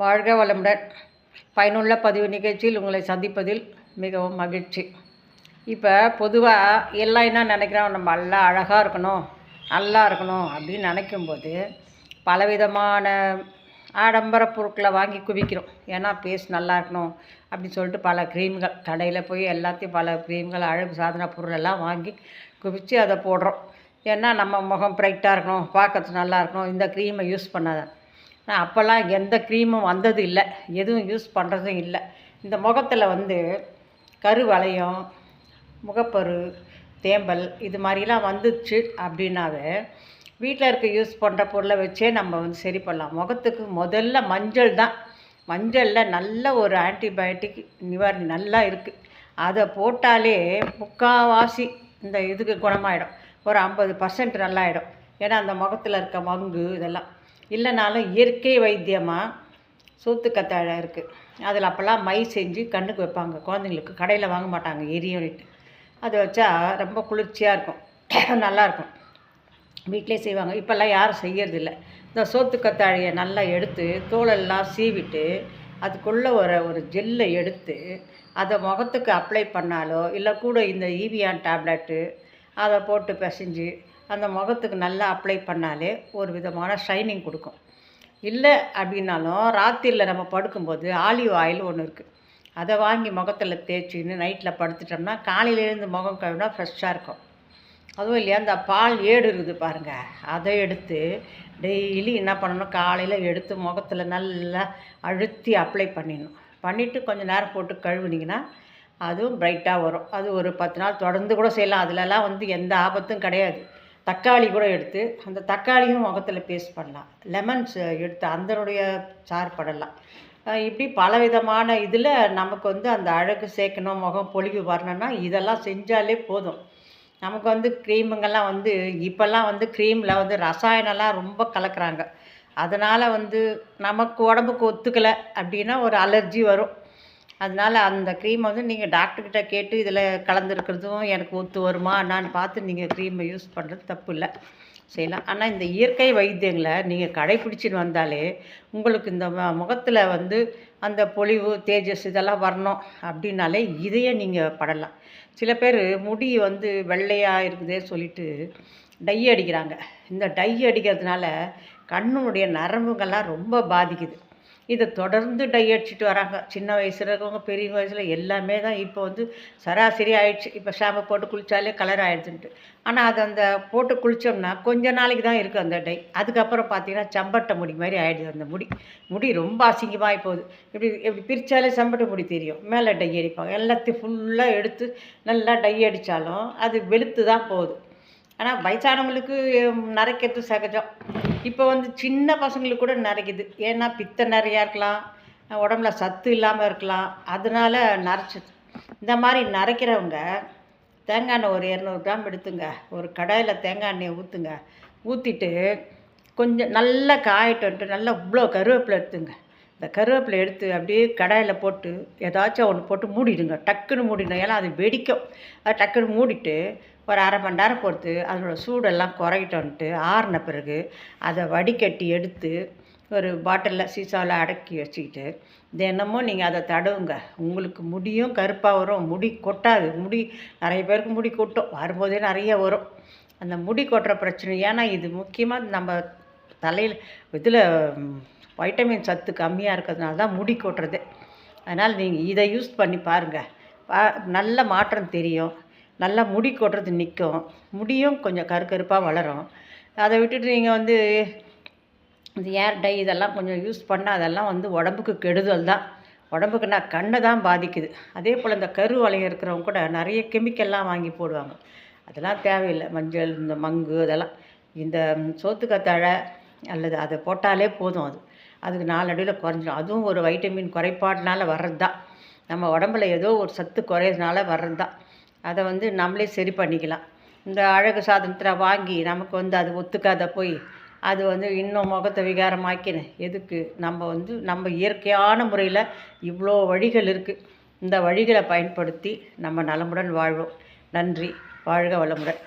வாழ்க வளமுடன். பயனுள்ள பதிவு நிகழ்ச்சியில் உங்களை சந்திப்பதில் மிகவும் மகிழ்ச்சி. இப்போ பொதுவாக எல்லாம் என்ன நினைக்கிறோம் நம்ம நல்லா அழகாக இருக்கணும் நல்லா இருக்கணும் அப்படின்னு நினைக்கும்போது பலவிதமான ஆடம்பர பொருட்களை வாங்கி குவிக்கிறோம். ஏன்னா பேஸ் நல்லா இருக்கணும் அப்படின்னு சொல்லிட்டு பல க்ரீம்கள் கடையில் போய் எல்லாத்தையும் பல க்ரீம்கள் அழகு சாதன பொருள் எல்லாம் வாங்கி குவித்து அதை போடுறோம். ஏன்னா நம்ம முகம் ப்ரைட்டாக இருக்கணும் பார்க்கறதுக்கு நல்லா இருக்கணும். இந்த க்ரீமை யூஸ் பண்ணாத. அப்போல்லாம் எந்த க்ரீமும் வந்தது இல்லை. எதுவும் யூஸ் பண்ணுறதும் இல்லை. இந்த முகத்தில் வந்து கருவளையம் முகப்பரு தேம்பல் இது மாதிரிலாம் வந்துச்சு அப்படின்னாவே வீட்டில் இருக்க யூஸ் பண்ணுற பொருளை வச்சே நம்ம வந்து சரி பண்ணலாம். முகத்துக்கு முதல்ல மஞ்சள் தான். மஞ்சளில் நல்ல ஒரு ஆன்டிபயோட்டிக் நிவாரணி நல்லா இருக்குது அதை போட்டாலே முக்கால்வாசி இந்த இதுக்கு குணமாயிடும். ஒரு ஐம்பது பர்சன்ட் நல்லாயிடும். ஏன்னா அந்த முகத்தில் இருக்க மங்கு இதெல்லாம். இல்லைனாலும் இயற்கை வைத்தியமாக சூத்துக்கத்தாழை இருக்குது அதில் அப்போல்லாம் மை செஞ்சு கண்ணுக்கு வைப்பாங்க. குழந்தைங்களுக்கு கடையில் வாங்க மாட்டாங்க எரியும்னுட்டு. அதை வச்சா ரொம்ப குளிர்ச்சியாக இருக்கும். நல்லாயிருக்கும் வீட்டிலே செய்வாங்க. இப்போல்லாம் யாரும் செய்யறதில்ல. இந்த சோத்துக்கத்தாழையை நல்லா எடுத்து தோலெல்லாம் சீவிட்டு அதுக்குள்ளே ஒரு ஒரு ஜெல்லை எடுத்து அதை முகத்துக்கு அப்ளை பண்ணாலோ இல்லை கூட இந்த ஈவியான் டேப்லெட்டு அதை போட்டு பிசைஞ்சு அந்த முகத்துக்கு நல்லா அப்ளை பண்ணாலே ஒரு விதமான ஷைனிங் கொடுக்கும். இல்லை அப்படின்னாலும் ராத்திரியில் நம்ம படுக்கும்போது ஆலிவ் ஆயில் ஒன்று இருக்குது அதை வாங்கி முகத்தில் தேய்ச்சின்னு நைட்டில் படுத்துட்டோம்னா காலையிலேருந்து முகம் கழுவினா ஃப்ரெஷ்ஷாக இருக்கும். அதுவும் இல்லையா அந்த பால் ஏடு இருக்குது பாருங்கள் அதை எடுத்து டெய்லி என்ன பண்ணணும்? காலையில் எடுத்து முகத்தில் நல்லா அழுத்தி அப்ளை பண்ணிடணும். பண்ணிவிட்டு கொஞ்சம் நேரம் போட்டு கழுவுனீங்கன்னா அதுவும் பிரைட்டாக வரும். அது ஒரு பத்து நாள் தொடர்ந்து கூட செய்யலாம். அதிலலாம் வந்து எந்த ஆபத்தும் கிடையாது. தக்காளி கூட எடுத்து அந்த தக்காளியும் முகத்தில் பேஸ்ட் பண்ணலாம். லெமன்ஸ் எடுத்து அதனுடைய சார் படலாம். இப்படி பலவிதமான இதில் நமக்கு வந்து அந்த அழகு சேர்க்கணும் முகம் பொழிவு வரணும்னா இதெல்லாம் செஞ்சாலே போதும். நமக்கு வந்து க்ரீமுங்கெல்லாம் வந்து இப்போல்லாம் வந்து க்ரீமில் வந்து ரசாயனம்லாம் ரொம்ப கலக்கிறாங்க. அதனால் வந்து நமக்கு உடம்புக்கு ஒத்துக்கலை அப்படின்னா ஒரு அலர்ஜி வரும். அதனால் அந்த க்ரீமை வந்து நீங்கள் டாக்டர்கிட்ட கேட்டு இதில் கலந்துருக்கிறதும் எனக்கு ஒத்து வருமா என்னான்னு பார்த்து நீங்கள் க்ரீமை யூஸ் பண்ணுறது தப்பு இல்லை. செய்யலாம் ஆனால் இந்த இயற்கை வைத்தியங்களை நீங்கள் கடைப்பிடிச்சின்னு வந்தாலே உங்களுக்கு இந்த முகத்தில் வந்து அந்த பொலிவு தேஜஸ் இதெல்லாம் வரணும் அப்படின்னாலே இதையே நீங்கள் படலாம். சில பேர் முடி வந்து வெள்ளையாக இருக்குதே சொல்லிட்டு டை அடிக்கிறாங்க. இந்த டை அடிக்கிறதுனால கண்ணுடைய நரம்புகள்லாம் ரொம்ப பாதிக்குது. இதை தொடர்ந்து டை அடிச்சிட்டு வராங்க. சின்ன வயசில் இருக்கவங்க பெரிய வயசில் எல்லாமே தான் இப்போ வந்து சராசரி ஆயிடுச்சு. இப்போ ஷாம்பு போட்டு குளித்தாலே கலர் ஆயிடுச்சுன்ட்டு. ஆனால் அது அந்த போட்டு குளித்தோம்னா கொஞ்ச நாளைக்கு தான் இருக்குது அந்த டை. அதுக்கப்புறம் பார்த்தீங்கன்னா சம்பட்டை முடி மாதிரி ஆயிடுது அந்த முடி. முடி ரொம்ப அசிங்கமாக போகுது. இப்படி இப்படி பிரித்தாலே சம்பட்டை முடி தெரியும். மேலே டை அடிப்பாங்க. எல்லாத்தையும் ஃபுல்லாக எடுத்து நல்லா டை அடித்தாலும் அது வெளுத்து தான் போகுது. ஆனால் வயசானவங்களுக்கு நரைக்கிறது சகஜம். இப்போ வந்து சின்ன பசங்களுக்கு கூட நரைக்குது. ஏன்னா பித்த நிறையா இருக்கலாம் உடம்புல சத்து இல்லாமல் இருக்கலாம். அதனால நரைச்சிது. இந்த மாதிரி நரைக்கிறவங்க தேங்காய் எண்ணெய் ஒரு இரநூறு கிராம் எடுத்துங்க. ஒரு கடாயில் தேங்காய் எண்ணெயை ஊற்றுங்க ஊற்றிட்டு கொஞ்சம் நல்லா காயட்டுன்ட்டு நல்லா இவ்வளோ கருவேப்பிலை எடுத்துங்க. இந்த கருவேப்பிலை எடுத்து அப்படியே கடாயில் போட்டு ஏதாச்சும் ஒன்று போட்டு மூடிடுங்க. டக்குன்னு மூடிடணும் ஏன்னா அது வெடிக்கும். அது டக்குன்னு மூடிட்டு ஒரு அரை மணி நேரம் பொறுத்து அதனோட சூடெல்லாம் குறையிட்டோன்ட்டு ஆறின பிறகு அதை வடிகட்டி எடுத்து ஒரு பாட்டிலில் சீசாவில் அடக்கி வச்சுக்கிட்டு தினமும் நீங்கள் அதை தடவுங்க. உங்களுக்கு முடியும் கருப்பாக வரும். முடி கொட்டாது. முடி நிறைய பேருக்கு முடி கொட்டும். வரும்போதே நிறைய வரும். அந்த முடி கொட்டுற பிரச்சனை. ஏன்னா இது முக்கியமாக நம்ம தலையில் இதில் வைட்டமின் சத்து கம்மியாக இருக்கிறதுனால தான் முடி கொட்டுறது. அதனால் நீங்கள் இதை யூஸ் பண்ணி பாருங்கள் பா நல்ல மாற்றம் தெரியும். நல்லா முடி கொட்டுறது நிற்கும் முடியும் கொஞ்சம் கருக்கருப்பாக வளரும். அதை விட்டுட்டு நீங்கள் வந்து இந்த ஏர் டை இதெல்லாம் கொஞ்சம் யூஸ் பண்ணால் அதெல்லாம் வந்து உடம்புக்கு கெடுதல் தான். உடம்புக்கு நான் கண்ணை தான் பாதிக்குது. அதே போல் இந்த கரு வளையம் இருக்கிறவங்க கூட நிறைய கெமிக்கல்லாம் வாங்கி போடுவாங்க. அதெல்லாம் தேவையில்லை. மஞ்சள் இந்த மங்கு இதெல்லாம். இந்த சோத்துக்கத்தழை அல்லது அதை போட்டாலே போதும் அது. அதுக்கு நாளடியில் குறைஞ்சிடும் அதுவும் ஒரு வைட்டமின் குறைபாடினால வர்றது தான் நம்ம உடம்புல ஏதோ ஒரு சத்து குறையிறதுனால வர்றது தான் அதை வந்து நம்மளே சரி பண்ணிக்கலாம். இந்த அழகு சாதனத்தில் வாங்கி நமக்கு வந்து அது ஒத்துக்காத போய் அது வந்து இன்னும் முகத்தை விகாரமாக்கின எதுக்கு? நம்ம வந்து நம்ம இயற்கையான முறையில் இவ்வளோ வழிகள் இருக்குது இந்த வழிகளை பயன்படுத்தி நம்ம நலமுடன் வாழ்வோம். நன்றி. வாழ்க வளமுடன்.